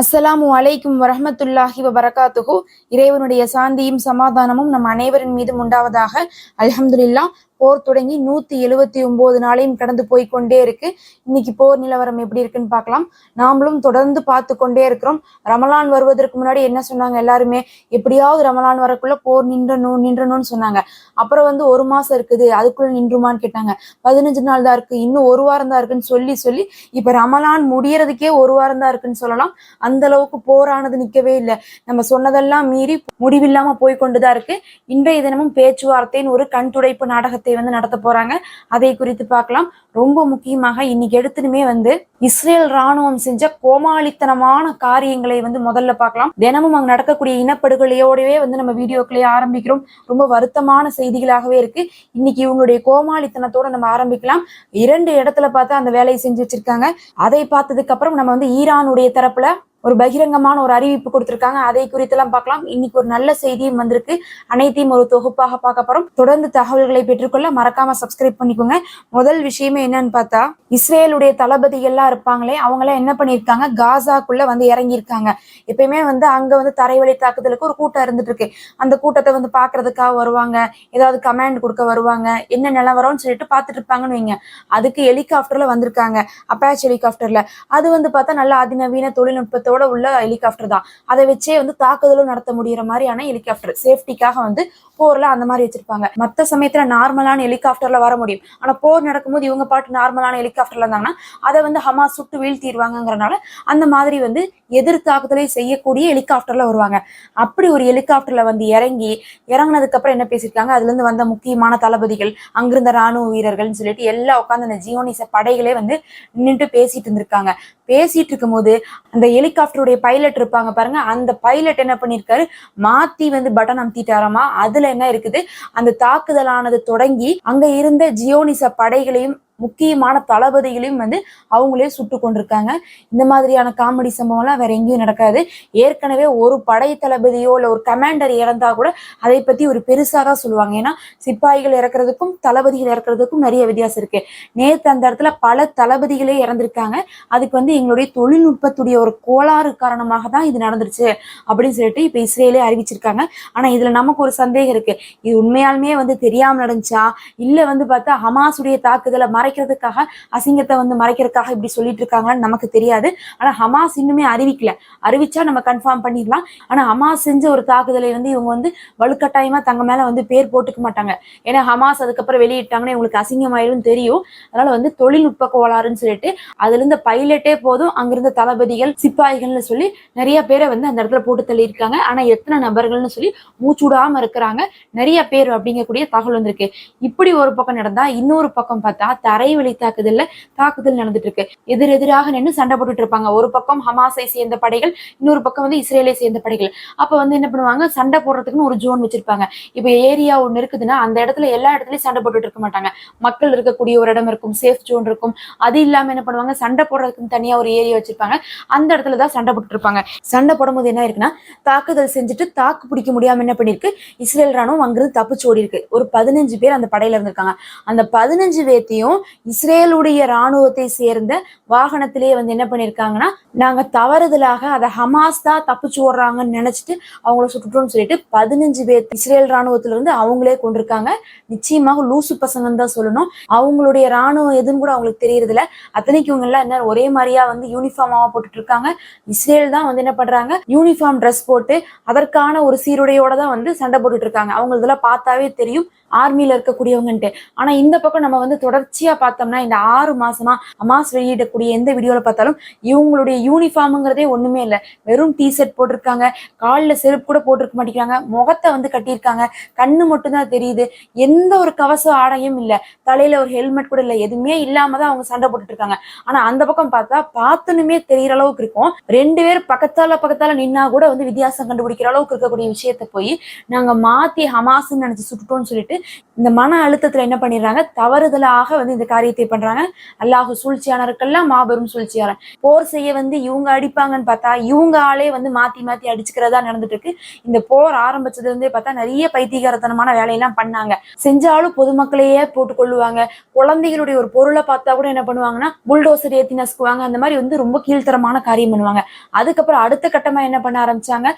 அஸ்ஸலாமு அலைக்கும் வரமத்துல்லாஹி வபரகாத்துஹு. இறைவனுடைய சாந்தியும் சமாதானமும் நம் அனைவரின் மீதும் உண்டாவதாக. அல்ஹம்துலில்லா போர் தொடங்கி நூத்தி எழுவத்தி ஒன்பது நாளையும் கடந்து போய் கொண்டே இருக்கு. இன்னைக்கு போர் நிலவரம் எப்படி இருக்குன்னு பார்க்கலாம். நாமளும் தொடர்ந்து பார்த்து கொண்டே இருக்கிறோம். ரமலான் வருவதற்கு முன்னாடி என்ன சொன்னாங்க எல்லாருமே? எப்படியாவது ரமலான் வரக்குள்ள போர் நின்றணும் நின்றணும்னு சொன்னாங்க. அப்புறம் வந்து ஒரு மாசம் இருக்குது அதுக்குள்ள நின்றுமான்னு கேட்டாங்க. பதினஞ்சு நாள் தான் இருக்கு இன்னும் ஒரு வாரம் தான் இருக்குன்னு சொல்லி சொல்லி இப்ப ரமலான் முடியறதுக்கே ஒரு வாரம் தான் இருக்குன்னு சொல்லலாம். அந்த அளவுக்கு போரானது நிக்கவே இல்லை. நம்ம சொன்னதெல்லாம் மீறி முடிவில்லாம போய் கொண்டுதான் இருக்கு. இன்றைய தினமும் பேச்சுவார்த்தைன்னு ஒரு கண் துடைப்பு நாடகத்தை வந்து நடத்த போறாங்க. அதை குறித்து பார்க்கலாம். ரொம்ப முக்கியமாக இன்னைக்கு எடுத்துனுமே வந்து இஸ்ரேல் ராணுவம் செஞ்ச கோமாளித்தனமான காரியங்களை வந்து முதல்ல பார்க்கலாம். தினமும் அங்க நடக்கக்கூடிய இனப்படுகொலையோடவே வந்து நம்ம வீடியோக்களே ஆரம்பிக்கிறோம். ரொம்ப வருத்தமான செய்திகளாகவே இருக்கு. இன்னைக்கு இவங்களுடைய கோமாளித்தனத்தோட நம்ம ஆரம்பிக்கலாம். இரண்டு இடத்துல பார்த்து அந்த வேலையை செஞ்சு வச்சிருக்காங்க. அதை பார்த்ததுக்கு அப்புறம் நம்ம வந்து ஈரானுடைய தரப்புல ஒரு பகிரங்கமான ஒரு அறிவிப்பு கொடுத்திருக்காங்க. அதை குறித்தெல்லாம் பார்க்கலாம். இன்னைக்கு ஒரு நல்ல செய்தியும் வந்திருக்கு. அனைத்தையும் ஒரு தொகுப்பாக பார்க்க போறோம். தொடர்ந்து தகவல்களை பெற்றுக்கொள்ள மறக்காம சப்ஸ்கிரைப் பண்ணிக்கோங்க. முதல் விஷயமே என்னன்னு பார்த்தா இஸ்ரேலுடைய தளபதிகள்லாம் இருப்பாங்களே அவங்க எல்லாம் என்ன பண்ணியிருக்காங்க? காசாக்குள்ள வந்து இறங்கியிருக்காங்க. எப்பயுமே வந்து அங்க வந்து தரைவழி தாக்குதலுக்கு ஒரு கூட்டம் இருந்துட்டு இருக்கு அந்த கூட்டத்தை வந்து பாக்குறதுக்காக வருவாங்க. ஏதாவது கமாண்ட் கொடுக்க வருவாங்க. என்ன நிலவரம்னு சொல்லிட்டு பார்த்துட்டு இருப்பாங்கன்னு வைங்க. அதுக்கு ஹெலிகாப்டர்ல வந்திருக்காங்க. அப்பாச் ஹெலிகாப்டர்ல அது வந்து பார்த்தா நல்ல அதிநவீன தொழில்நுட்பத்தை தொழில்நுட்பத்தோட உள்ள ஹெலிகாப்டர் தான். அதை வச்சே வந்து தாக்குதலும் நடத்த முடியற மாதிரியான ஹெலிகாப்டர் சேஃப்டிக்காக வந்து போர்ல அந்த மாதிரி வச்சிருப்பாங்க. மத்த சமயத்துல நார்மலான ஹெலிகாப்டர்ல வர முடியும். ஆனா போர் நடக்கும்போது இவங்க பாட்டு நார்மலான ஹெலிகாப்டர்ல இருந்தாங்கன்னா அதை வந்து ஹமாஸ் சுட்டு வீழ்த்திடுவாங்கிறனால அந்த மாதிரி வந்து எதிர் தாக்குதலை செய்யக்கூடிய ஹெலிகாப்டர்ல வருவாங்க. அப்படி ஒரு ஹெலிகாப்டர்ல வந்து இறங்கி இறங்கினதுக்கு அப்புறம் என்ன பேசியிருக்காங்க? அதுல இருந்து வந்த முக்கியமான தளபதிகள் அங்கிருந்த ராணுவ வீரர்கள்னு சொல்லிட்டு எல்லாம் உட்காந்து அந்த ஜியோனிச படைகளே வந்து நின்றுட்டு பேசிட்டு இருந்திருக்காங்க. பேசிட்டு இருக்கும்போது அந்த ஹெலிகாப்டருடைய பைலட் இருப்பாங்க பாருங்க அந்த பைலட் என்ன பண்ணிருக்காரு மாத்தி வந்து பட்டன் அமுத்திட்டாராமா? அதுல என்ன இருக்குது? அந்த தாக்குதலானது தொடங்கி அங்க இருந்த ஜியோனிச படைகளையும் முக்கியமான தளபதிகளையும் வந்து அவங்களே சுட்டு கொண்டிருக்காங்க. இந்த மாதிரியான காமெடி சம்பவம்லாம் வேற எங்கேயும் நடக்காது. ஏற்கனவே ஒரு படை தளபதியோ இல்லை ஒரு கமாண்டர் இறந்தா கூட அதை பத்தி ஒரு பெருசாக தான் சொல்லுவாங்க. ஏன்னா சிப்பாய்கள் இறக்குறதுக்கும் தளபதிகள் இறக்குறதுக்கும் நிறைய வித்தியாசம் இருக்கு. நேற்று அந்த இடத்துல பல தளபதிகளே இறந்திருக்காங்க. அதுக்கு வந்து எங்களுடைய தொழில்நுட்பத்துடைய ஒரு கோளாறு காரணமாக தான் இது நடந்துருச்சு அப்படின்னு சொல்லிட்டு இப்போ இஸ்ரேலே அறிவிச்சிருக்காங்க. ஆனா இதுல நமக்கு ஒரு சந்தேகம் இருக்கு. இது உண்மையாலுமே வந்து தெரியாமல் நடந்துச்சா? இல்லை வந்து பார்த்தா ஹமாஸுடைய தாக்குதலை மறைக்கிறதுக்காக அசிங்கத்தை வந்து மறைக்கிறதுக்காக இப்படி சொல்லிட்டு இருக்காங்கன்னு நமக்கு தெரியாது. ஆனா ஹமாஸ் இன்னுமே அறிவிக்கல. அறிவிச்சா நம்ம கன்ஃபார்ம் பண்ணிடலாம். ஆனா ஹமாஸ் செஞ்ச ஒரு தாக்குதலை வந்து இவங்க வந்து வலுக்கட்டாயமா தங்க மேல வந்து பேர் போட்டுக்க மாட்டாங்க. ஏன்னா ஹமாஸ் அதுக்கப்புறம் வெளியிட்டாங்கன்னா இவங்களுக்கு அசிங்கமாயிரும் தெரியும். அதனால வந்து தொழில்நுட்ப கோளாறுன்னு சொல்லிட்டு அதுல இருந்த பைலட்டே போதும். அங்கிருந்த தளபதிகள் சிப்பாய்கள்னு சொல்லி நிறைய பேரை வந்து அந்த இடத்துல போட்டு தள்ளியிருக்காங்க. ஆனா எத்தனை நபர்கள்னு சொல்லி மூச்சுடாம இருக்கிறாங்க. நிறைய பேர் அப்படிங்கக்கூடிய தகவல் வந்திருக்கு. இப்படி ஒரு பக்கம் நடந்தா இன்னொரு பக்கம் பார்த்தா தரைவழி தாக்குதல்ல தாக்குதல் நடந்துட்டு இருக்கு எதிர் எதிராக நின்று சண்டை போட்டுட்டு இருப்பாங்க. ஒரு பக்கம் ஹமாஸை சேர்ந்த படைகள் இன்னொரு பக்கம் வந்து இஸ்ரேலை சேர்ந்த படைகள். அப்ப வந்து என்ன பண்ணுவாங்க? சண்டை போடுறதுக்குன்னு ஒரு ஜோன் வச்சிருப்பாங்க. இப்ப ஏரியா ஒண்ணு இருக்குதுன்னா அந்த இடத்துல எல்லா இடத்துலயும் சண்டை போட்டுட்டு இருக்க மாட்டாங்க. மக்கள் இருக்கக்கூடிய ஒரு இடம் இருக்கும் சேஃப் ஜோன் இருக்கும். அது இல்லாம என்ன பண்ணுவாங்க? சண்டை போடுறதுக்குன்னு தனியா ஒரு ஏரியா வச்சிருப்பாங்க. அந்த இடத்துல தான் சண்டை போட்டுட்டு இருப்பாங்க. சண்டை போடும்போது என்ன இருக்குன்னா தாக்குதல் செஞ்சுட்டு தாக்கு பிடிக்க முடியாம என்ன பண்ணிருக்கு இஸ்ரேல் ராணுவம் அங்கிருந்து தப்பிச்சு ஓடி இருக்கு ஒரு பதினஞ்சு பேர் அந்த படையில இருந்திருக்காங்க. அந்த பதினஞ்சு பேர்த்தையும் இஸ்ரேலுடைய ராணுவத்தை சேர்ந்த வாகனத்திலேயே வந்து என்ன பண்ணியிருக்காங்கன்னா நாங்க தவறுதலாக அதை ஹமாஸ் தான் தப்பிச்சு ஓடுறாங்கன்னு நினைச்சிட்டு அவங்கள சுட்டுட்டோம்னு சொல்லிட்டு பதினஞ்சு பேர் இஸ்ரேல் ராணுவத்துல இருந்து அவங்களே கொண்டிருக்காங்க. நிச்சயமாக லூசு பசங்கன்னு தான் சொல்லணும். அவங்களுடைய ராணுவம் எதுன்னு கூட அவங்களுக்கு தெரியறது இல்ல அத்தனைக்கு இவங்க எல்லாம் என்ன ஒரே மாதிரியா வந்து யூனிஃபார்மாவா போட்டுட்டு இருக்காங்க. இஸ்ரேல் தான் வந்து என்ன பண்றாங்க யூனிஃபார்ம் ட்ரெஸ் போட்டு அதற்கான ஒரு சீருடையோட தான் வந்து சண்டை போட்டுட்டு இருக்காங்க. அவங்க இதெல்லாம் பார்த்தாவே தெரியும். ஆர்மியில இருக்கக்கூடியவங்கன்ட்டு. ஆனா இந்த பக்கம் நம்ம வந்து தொடர்ச்சியா பார்த்தோம்னா இந்த ஆறு மாசமா அமாஸ் வெளியிடக்கூடிய எந்த வீடியோல பார்த்தாலும் இவங்களுடைய யூனிஃபார்முங்கிறதே ஒண்ணுமே இல்லை. வெறும் டி ஷர்ட் போட்டிருக்காங்க காலில் செருப்பு கூட போட்டிருக்க மாட்டேங்கிறாங்க முகத்தை வந்து கட்டியிருக்காங்க கண்ணு மட்டும்தான் தெரியுது எந்த ஒரு கவச ஆடையும் இல்லை. தலையில ஒரு ஹெல்மெட் கூட இல்லை எதுவுமே இல்லாம தான் அவங்க சண்டை போட்டுட்டு இருக்காங்க. ஆனா அந்த பக்கம் பார்த்தா பார்த்துனுமே தெரியற அளவுக்கு இருக்கும். ரெண்டு பேர் பக்கத்தால பக்கத்தால நின்னா கூட வந்து வித்தியாசம் கண்டுபிடிக்கிற அளவுக்கு இருக்கக்கூடிய விஷயத்த போய் நாங்க மாத்தி ஹமாஸ்ன்னு நினைச்சு சுட்டுட்டோம்னு சொல்லிட்டு இந்த மன அழுத்தத்துல என்ன பண்ணிடுறாங்க? தவறுதலாக வந்து இந்த காரியத்தை பண்றாங்க. அல்லாஹ் சூழ்ச்சியானருக்கெல்லாம் மாபெரும் சூழ்ச்சியாளர். போர் செய்ய வந்து இவங்க அடிப்பாங்கன்னு பார்த்தா இவங்க ஆளே வந்து மாத்தி மாத்தி அடிச்சுக்கிறதா நடந்துட்டு இருக்கு. இந்த போர் ஆரம்பிச்சது இருந்தே பார்த்தா நிறைய பைத்தியகாரத்தனமான வேலையெல்லாம் பண்ணாங்க. செஞ்சாலும் பொதுமக்களையே போட்டு கொள்ளுவாங்க. குழந்தைகளுடைய ஒரு பொருளை பார்த்தா கூட என்ன பண்ணுவாங்கன்னா புல்டோசர் ஏத்தி நசுக்குவாங்க. அந்த மாதிரி வந்து ரொம்ப கீழ்த்தரமான காரியம் பண்ணுவாங்க. அதுக்கப்புறம் அடுத்த கட்டமா என்ன பண்ண ஆரம்பிச்சாங்க?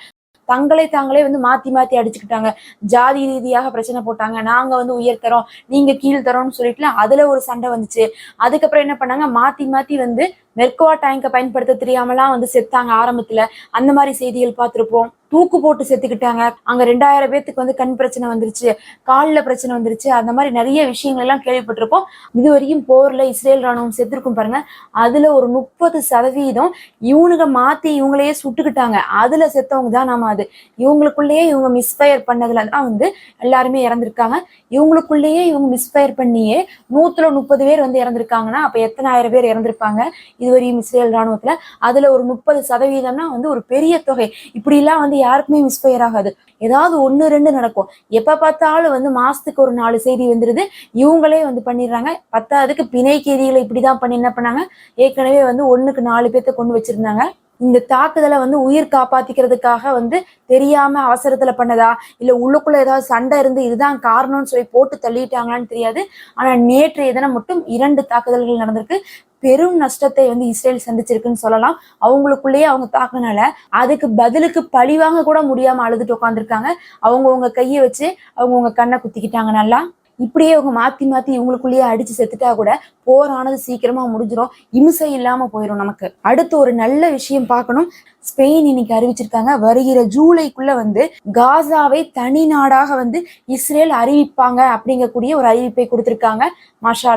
தங்களை தாங்களே வந்து மாத்தி மாத்தி அடிச்சுக்கிட்டாங்க. ஜாதி ரீதியாக பிரச்சனை போட்டாங்க. நாங்க வந்து உயர்த்தரோம் நீங்க கீழ் தரோம்னு சொல்லிட்டு அதுல ஒரு சண்டை வந்துச்சு. அதுக்கப்புறம் என்ன பண்ணாங்க? மாத்தி மாத்தி வந்து மெர்கோவா டேங்கை பயன்படுத்த தெரியாமலாம் வந்து செத்தாங்க ஆரம்பத்துல. அந்த மாதிரி செய்திகள் பார்த்திருப்போம். தூக்கு போட்டு செத்துக்கிட்டாங்க. அங்க ரெண்டாயிரம் பேத்துக்கு வந்து கண் பிரச்சனை வந்துருச்சு காலில் பிரச்சனை வந்துருச்சு. அந்த மாதிரி நிறைய விஷயங்கள் எல்லாம் கேள்விப்பட்டிருப்போம். இது வரையும் போர்ல இஸ்ரேல் ராணுவம் செத்துருக்கும் பாருங்க. அதுல ஒரு முப்பது சதவீதம் இவனுங்க மாத்தி இவங்களையே சுட்டுக்கிட்டாங்க. அதுல செத்தவங்க தான் நாம அது. இவங்களுக்குள்ளேயே இவங்க மிஸ்ஃபயர் பண்ணதுல தான் வந்து எல்லாருமே இறந்திருக்காங்க. இவங்களுக்குள்ளேயே இவங்க மிஸ்ஃபயர் பண்ணியே நூத்துல முப்பது பேர் வந்து இறந்திருக்காங்கன்னா அப்ப எத்தனை ஆயிரம் பேர் இறந்திருப்பாங்க இதுவரையும் இஸ்ரேல் ராணுவத்துல. அதுல ஒரு முப்பது சதவீதம்னா வந்து ஒரு பெரிய தொகை. இப்படி எல்லாம் வந்து யாருக்குமே மிஸ்ஃபயர் ஆகாது. ஏதாவது ஒன்று ரெண்டு நடக்கும். எப்போ பார்த்தாலும் வந்து மாசத்துக்கு ஒரு நாலு செய்தி வந்துருது. இவங்களே வந்து பண்ணிடுறாங்க. பத்தாவதுக்கு பிணை கேதிகளை இப்படிதான் பண்ணி என்ன பண்ணாங்க? ஏற்கனவே வந்து ஒண்ணுக்கு நாலு பேர்த்த கொண்டு வச்சிருந்தாங்க. இந்த தாக்குதலை வந்து உயிர் காப்பாத்திக்கிறதுக்காக வந்து தெரியாம அவசரத்துல பண்ணதா? இல்ல உள்ளுக்குள்ள ஏதாவது சண்டை இருந்து இதுதான் காரணம்னு சொல்லி போட்டு தள்ளிட்டாங்களான்னு தெரியாது. ஆனா நேற்றைய தினம் மட்டும் இரண்டு தாக்குதல்கள் நடந்திருக்கு. பெரும் நஷ்டத்தை வந்து இஸ்ரேல் சந்திச்சிருக்குன்னு சொல்லலாம். அவங்களுக்குள்ளேயே அவங்க தாக்குனால அதுக்கு பதிலுக்கு பழிவாங்க கூட முடியாம அழுதுட்டு உட்காந்துருக்காங்க அவங்கவுங்க கையை வச்சு அவங்கவுங்க கண்ணை குத்திக்கிட்டாங்க நல்லா? இப்படியே அவங்க மாத்தி மாத்தி இவங்களுக்குள்ளேயே அடிச்சு செத்துட்டா கூட போரானது சீக்கிரமா முடிஞ்சிடும் இம்சை இல்லாம போயிடும் நமக்கு. அடுத்து ஒரு நல்ல விஷயம் பார்க்கணும். ஸ்பெயின் இன்னைக்கு அறிவிச்சிருக்காங்க. வருகிற ஜூலைக்குள்ள வந்து காசாவை தனி நாடாக வந்து இஸ்ரேல் அறிவிப்பாங்க அப்படிங்கக்கூடிய ஒரு அறிவிப்பை கொடுத்திருக்காங்க. மாஷா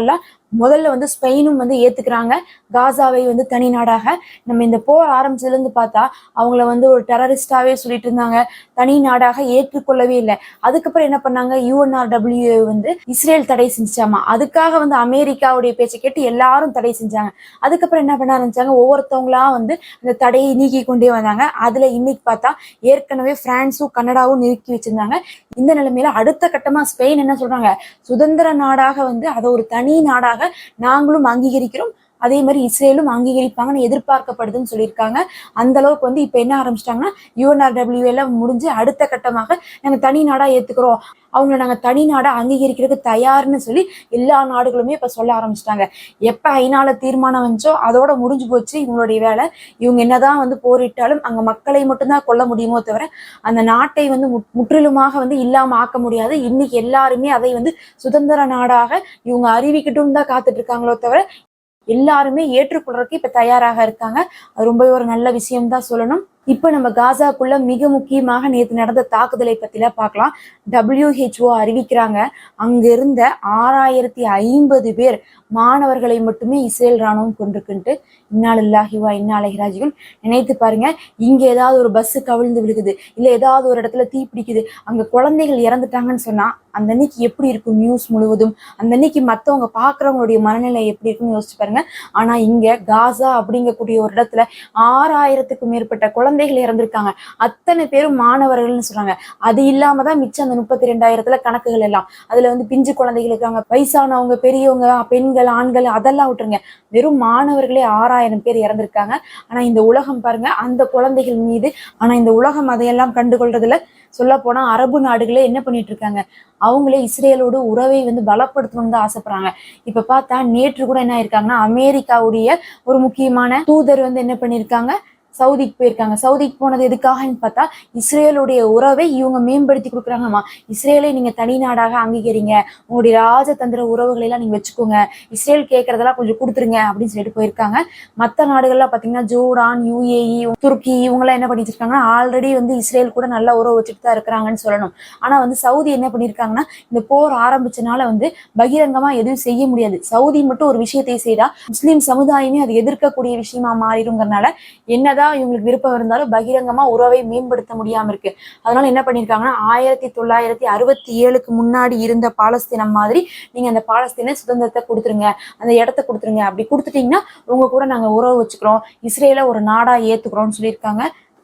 முதல்ல வந்து ஸ்பெயினும் வந்து ஏத்துக்கிறாங்க. காசாவை வந்து தனி நாடாக. நம்ம இந்த போர் ஆரம்பிச்சதுலேருந்து பார்த்தா அவங்கள வந்து ஒரு டெரரிஸ்டாவே சொல்லிட்டு இருந்தாங்க. தனி நாடாக ஏற்றுக்கொள்ளவே இல்லை. அதுக்கப்புறம் என்ன பண்ணாங்க? யூஎன்ஆர்டபிள்யூ வந்து இஸ்ரேல் தடை செஞ்சாமா அதுக்காக வந்து அமெரிக்காவுடைய பேச்சை கேட்டு எல்லாரும் தடை செஞ்சாங்க. அதுக்கப்புறம் என்ன பண்ண ஆரம்பிச்சாங்க? ஒவ்வொருத்தவங்களா வந்து அந்த தடையை நீக்கி கொண்டே வந்தாங்க. அதுல இன்னைக்கு பார்த்தா ஏற்கனவே பிரான்ஸும் கனடாவும் நிறுத்தி வச்சிருந்தாங்க. இந்த நிலைமையில அடுத்த கட்டமா ஸ்பெயின் என்ன சொல்றாங்க? சுதந்திர நாடாக வந்து அதை ஒரு தனி நாடாக நாங்களும் அங்கீகரிக்கிறோம். அதே மாதிரி இஸ்ரேலும் அங்கீகரிப்பாங்கன்னு எதிர்பார்க்கப்படுதுன்னு சொல்லியிருக்காங்க. அந்த அளவுக்கு வந்து இப்ப என்ன ஆரம்பிச்சிட்டாங்கன்னா யூஎன்ஆர்டபிள்யூ எல்லாம் முடிஞ்சு அடுத்த கட்டமாக நாங்க தனி நாடா ஏத்துக்கிறோம். அவங்கள நாங்க தனி நாடா அங்கீகரிக்கிறதுக்கு தயார்னு சொல்லி எல்லா நாடுகளுமே இப்ப சொல்ல ஆரம்பிச்சிட்டாங்க. எப்போ ஐநால தீர்மானம் வந்துச்சோ அதோட முடிஞ்சு போச்சு இவங்களுடைய வேலை. இவங்க என்னதான் வந்து போரிட்டாலும் அங்க மக்களை மட்டும்தான் கொல்ல முடியுமோ தவிர அந்த நாட்டை வந்து முற்றிலுமாக வந்து இல்லாம ஆக்க முடியாது. இன்னைக்கு எல்லாருமே அதை வந்து சுதந்திர நாடாக இவங்க அறிவிக்கட்டும் தான் காத்துட்டு இருக்காங்களோ தவிர எல்லாருமே ஏற்றுக்கொள்றதுக்கு இப்ப தயாராக இருக்காங்க. அது ரொம்பவே ஒரு நல்ல விஷயம் தான் சொல்லணும். இப்ப நம்ம காசாக்குள்ள மிக முக்கியமாக நேற்று நடந்த தாக்குதலை பத்திலாம் பார்க்கலாம் டபிள்யூஹெச்ஓ அறிவிக்கிறாங்க. அங்க இருந்த ஆறாயிரத்தி ஐம்பது பேர் மாணவர்களை மட்டுமே இஸ்ரேல் ராணுவம் கொண்டிருக்குன்ட்டு இன்னாலில்லாஹிவா இன்னாலஹிராஜிகள் நினைத்து பாருங்க இங்க ஏதாவது ஒரு பஸ் கவிழ்ந்து விழுகுது இல்ல ஏதாவது ஒரு இடத்துல தீ பிடிக்குது அங்க குழந்தைகள் இறந்துட்டாங்கன்னு சொன்னா அந்த அன்னைக்கு எப்படி இருக்கும் நியூஸ் முழுவதும்? அந்த அன்னைக்கு மத்தவங்க பாக்குறவங்களுடைய மனநிலை எப்படி இருக்குன்னு யோசிச்சு பாருங்க. ஆனா இங்க காசா அப்படிங்கக்கூடிய ஒரு இடத்துல ஆறாயிரத்துக்கும் மேற்பட்ட குழந்தை குழந்தைகள் இறந்திருக்காங்க. அத்தனை பேரும் மாணவர்கள்னு சொல்றாங்க. அது இல்லாம தான் மிச்சம் அந்த முப்பத்தி ரெண்டாயிரத்துல கணக்குகள் எல்லாம். அதுல வந்து பிஞ்சு குழந்தைகள் இருக்காங்க. வயசானவங்க பெரியவங்க பெண்கள் ஆண்கள் அதெல்லாம் விட்டுருங்க. வெறும் மாணவர்களே ஆறாயிரம் பேர் இறந்திருக்காங்க. ஆனா இந்த உலகம் பாருங்க அந்த குழந்தைகள் மீது ஆனா இந்த உலகம் அதையெல்லாம் கண்டுகொள்றதுல சொல்ல போனா அரபு நாடுகளே என்ன பண்ணிட்டு இருக்காங்க? அவங்களே இஸ்ரேலோட உறவை வந்து பலப்படுத்தணும்னு தான் ஆசைப்படுறாங்க. இப்ப பார்த்தா நேற்று கூட என்ன ஆயிருக்காங்கன்னா அமெரிக்காவுடைய ஒரு முக்கியமான தூதர் வந்து என்ன பண்ணிருக்காங்க? சவுதிக்கு போயிருக்காங்க. சவுதிக்கு போனது எதுக்காகன்னு பார்த்தா இஸ்ரேலுடைய உறவை இவங்க மேம்படுத்தி கொடுக்குறாங்கம்மா. இஸ்ரேலை நீங்க தனி நாடாக அங்கீகரிங்க. உங்களுடைய ராஜதந்திர உறவுகளை எல்லாம் நீங்க வச்சுக்கோங்க. இஸ்ரேல் கேட்கறதெல்லாம் கொஞ்சம் கொடுத்துருங்க அப்படின்னு சொல்லிட்டு போயிருக்காங்க. மற்ற நாடுகள்லாம் பாத்தீங்கன்னா ஜோர்டான் யூஏஇ துருக்கி இவங்கெல்லாம் என்ன பண்ணிட்டு இருக்காங்கன்னா ஆல்ரெடி வந்து இஸ்ரேல் கூட நல்ல உறவு வச்சுட்டு தான் இருக்கிறாங்கன்னு சொல்லணும். ஆனா வந்து சவுதி என்ன பண்ணிருக்காங்கன்னா இந்த போர் ஆரம்பிச்சனால வந்து பகிரங்கமா எதுவும் செய்ய முடியாது. சவுதி மட்டும் ஒரு விஷயத்தை செய்தா முஸ்லீம் சமுதாயமே அது எதிர்க்கக்கூடிய விஷயமா மாறிடுங்கிறனால என்னதான் இவங்களுக்கு விருப்பம் இருந்தாலும் பகிரங்கமா உறவை மேம்படுத்த முடியாம இருக்கு. அதனால என்ன பண்ணிருக்காங்கன்னா ஆயிரத்தி தொள்ளாயிரத்தி அறுபத்தி ஏழுக்கு முன்னாடி இருந்த பாலஸ்தீனம் மாதிரி நீங்க அந்த பாலஸ்தீன சுதந்திரத்தை கொடுத்துருங்க அந்த இடத்த கொடுத்துருங்க. அப்படி கொடுத்துட்டீங்கன்னா உங்க கூட நாங்க உறவு வச்சுக்கிறோம். இஸ்ரேல ஒரு நாடா ஏத்துக்கிறோம்னு சொல்லியிருக்காங்க.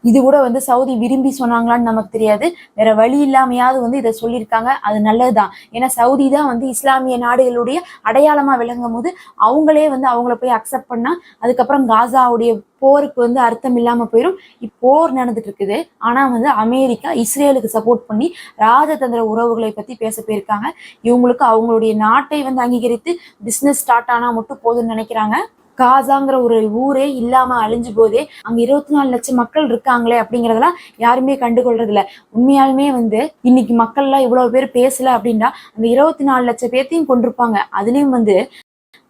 இது கூட வந்து சவுதி விரும்பி சொன்னாங்களான்னு நமக்கு தெரியாது. வேற வழி இல்லாமையாவது வந்து இதை சொல்லியிருக்காங்க. அது நல்லதுதான். ஏன்னா சவுதி தான் வந்து இஸ்லாமிய நாடுகளுடைய அடையாளமா விளங்கும் போது அவங்களே வந்து அவங்கள போய் அக்செப்ட் பண்ணா அதுக்கப்புறம் காசாவுடைய போருக்கு வந்து அர்த்தம் இல்லாம போயிடும் இப்போர் நடந்துட்டு இருக்குது. ஆனா வந்து அமெரிக்கா இஸ்ரேலுக்கு சப்போர்ட் பண்ணி ராஜதந்திர உறவுகளை பத்தி பேச போயிருக்காங்க. இவங்களுக்கு அவங்களுடைய நாட்டை வந்து அங்கீகரித்து பிசினஸ் ஸ்டார்ட் ஆனா மட்டும் போதும்னு நினைக்கிறாங்க. காசாங்கிற ஒரு ஊரே இல்லாம அழிஞ்சு போதே அங்க இருபத்தி நாலு லட்சம் மக்கள் இருக்காங்களே அப்படிங்கறதெல்லாம் யாருமே கண்டுகொள்றது இல்ல உண்மையாலுமே வந்து இன்னைக்கு மக்கள் எல்லாம் இவ்வளவு பேர் பேசல அப்படின்னா அந்த இருபத்தி நாலு லட்சம் பேர்த்தையும் கொண்டிருப்பாங்க அதுலயும் வந்து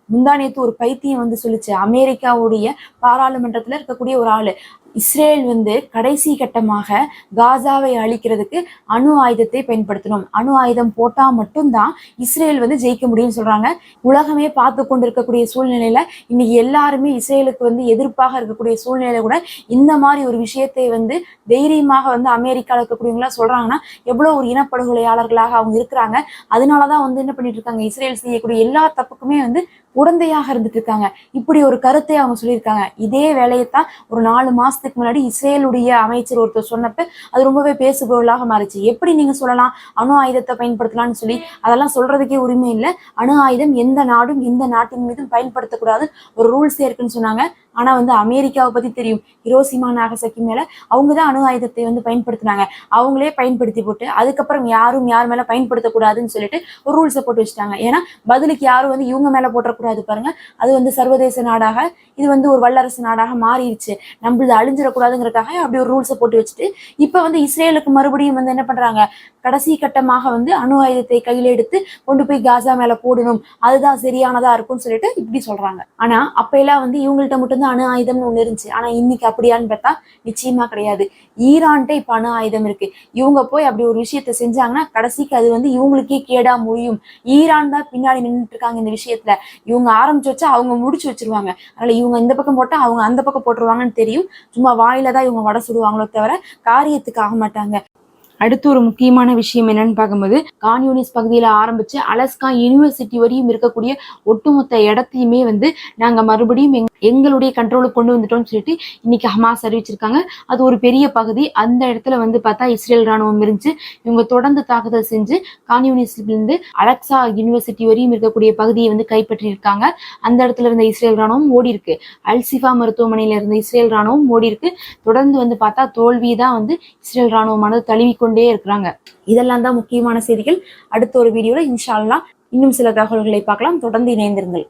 முந்தானியத்து ஒரு பைத்தியம் வந்து சொல்லிச்சு. அமெரிக்காவுடைய பாராளுமன்றத்துல இருக்கக்கூடிய ஒரு ஆளு. இஸ்ரேல் வந்து கடைசி கட்டமாக காசாவை அழிக்கிறதுக்கு அணு ஆயுதத்தை பயன்படுத்தணும். அணு ஆயுதம் போட்டா மட்டும்தான் இஸ்ரேல் வந்து ஜெயிக்க முடியும்னு சொல்றாங்க. உலகமே பார்த்து கொண்டு இருக்கக்கூடிய சூழ்நிலையில இன்னைக்கு எல்லாருமே இஸ்ரேலுக்கு வந்து எதிர்ப்பாக இருக்கக்கூடிய சூழ்நிலையில கூட இந்த மாதிரி ஒரு விஷயத்தை வந்து தைரியமாக வந்து அமெரிக்காவில் இருக்கக்கூடியவங்களாம் சொல்றாங்கன்னா எவ்வளவு ஒரு இனப்படுகொலையாளர்களாக அவங்க இருக்கிறாங்க. அதனாலதான் வந்து என்ன பண்ணிட்டு இருக்காங்க? இஸ்ரேல் செய்யக்கூடிய எல்லா தப்புக்குமே வந்து உடந்தையாக இருந்துட்டு இருக்காங்க. இப்படி ஒரு கருத்தை அவங்க சொல்லியிருக்காங்க. இதே வேலையைத்தான் ஒரு நாலு மாசத்துக்கு முன்னாடி இஸ்ரேலுடைய அமைச்சர் ஒருத்தர் சொன்னப்ப அது ரொம்பவே பேசுபொருளாக மாறிச்சு. எப்படி நீங்க சொல்லலாம்? அணு ஆயுதத்தை பயன்படுத்தலாம்னு சொல்லி அதெல்லாம் சொல்றதுக்கே உரிமை இல்லை. அணு ஆயுதம் எந்த நாடும் எந்த நாட்டின் மீதும் பயன்படுத்தக்கூடாது. ஒரு ரூல்ஸ் இருக்குன்னு சொன்னாங்க. ஆனா வந்து அமெரிக்காவை பத்தி தெரியும். ஹிரோசிமா நாகசக்கி மேல அவங்க தான் அணு ஆயுதத்தை வந்து பயன்படுத்தினாங்க. அவங்களே பயன்படுத்தி போட்டு அதுக்கப்புறம் யாரும் யார் மேல பயன்படுத்தக்கூடாதுன்னு சொல்லிட்டு ஒரு ரூல்ஸை போட்டு வச்சுட்டாங்க. ஏன்னா பதிலுக்கு யாரும் வந்து இவங்க மேல போட்டக்கூடாது பாருங்க. அது வந்து சர்வதேச நாடாக இது வந்து ஒரு வல்லரசு நாடாக மாறிடுச்சு. நம்மளது அழிஞ்சிடக்கூடாதுங்கிறதுக்காக அப்படி ஒரு ரூல்ஸை போட்டு வச்சுட்டு இப்ப வந்து இஸ்ரேலுக்கு மறுபடியும் வந்து என்ன பண்றாங்க? கடைசி கட்டமாக வந்து அணு ஆயுதத்தை கையில் எடுத்து கொண்டு போய் காசா மேல போடணும். அதுதான் சரியானதா இருக்கும்னு சொல்லிட்டு இப்படி சொல்றாங்க. ஆனா அப்பெல்லாம் வந்து இவங்கள்ட்ட மட்டும்தான் அணு ஆயுதம்னு ஒண்ணு இருந்துச்சு. ஆனா இன்னைக்கு அப்படியான்னு பார்த்தா நிச்சயமா கிடையாது. ஈரான்ட்ட இப்ப அணு ஆயுதம் இருக்கு. இவங்க போய் அப்படி ஒரு விஷயத்த செஞ்சாங்கன்னா கடைசிக்கு அது வந்து இவங்களுக்கே கேடா முடியும் ஈரான் தான் பின்னாடி நின்றுட்டு இருக்காங்க இந்த விஷயத்துல. இவங்க ஆரம்பிச்சு வச்சா அவங்க முடிச்சு வச்சிருவாங்க. அதனால இவங்க இந்த பக்கம் போட்டா அவங்க அந்த பக்கம் போட்டுருவாங்கன்னு தெரியும். சும்மா வாயில தான் இவங்க வடை சுடுவாங்களோ தவிர காரியத்துக்கு ஆக மாட்டாங்க. அடுத்து ஒரு முக்கியமான விஷயம் என்னன்னு பார்க்கும்போது கான்யூனிஸ் பகுதியில் ஆரம்பிச்சு அலஸ்கா யூனிவர்சிட்டி வரையும் இருக்கக்கூடிய ஒட்டுமொத்த இடத்தையுமே வந்து நாங்கள் மறுபடியும் எங் எங்களுடைய கண்ட்ரோலுக்கு கொண்டு வந்துட்டோம்னு சொல்லிட்டு இன்னைக்கு ஹமாஸ் அறிவிச்சிருக்காங்க. அது ஒரு பெரிய பகுதி. அந்த இடத்துல வந்து பார்த்தா இஸ்ரேல் ராணுவம் இருந்துச்சு. இவங்க தொடர்ந்து தாக்குதல் செஞ்சு கான்யூனிஸ்ட்லேருந்து அலக்ஸா யூனிவர்சிட்டி வரையும் இருக்கக்கூடிய பகுதியை வந்து கைப்பற்றியிருக்காங்க. அந்த இடத்துல இருந்த இஸ்ரேல் ராணுவம் ஓடி இருக்கு. அல்சிஃபா மருத்துவமனையில இருந்த இஸ்ரேல் ராணுவம் ஓடி இருக்கு. தொடர்ந்து வந்து பார்த்தா தோல்வி தான் வந்து இஸ்ரேல் ராணுவமானது தழுவி கொண்டே இருக்கிறாங்க. இதெல்லாம் தான் முக்கியமான செய்திகள். அடுத்த ஒரு வீடியோல இன்ஷால்லா இன்னும் சில தகவல்களை பார்க்கலாம். தொடர்ந்து இணைந்திருங்கள்.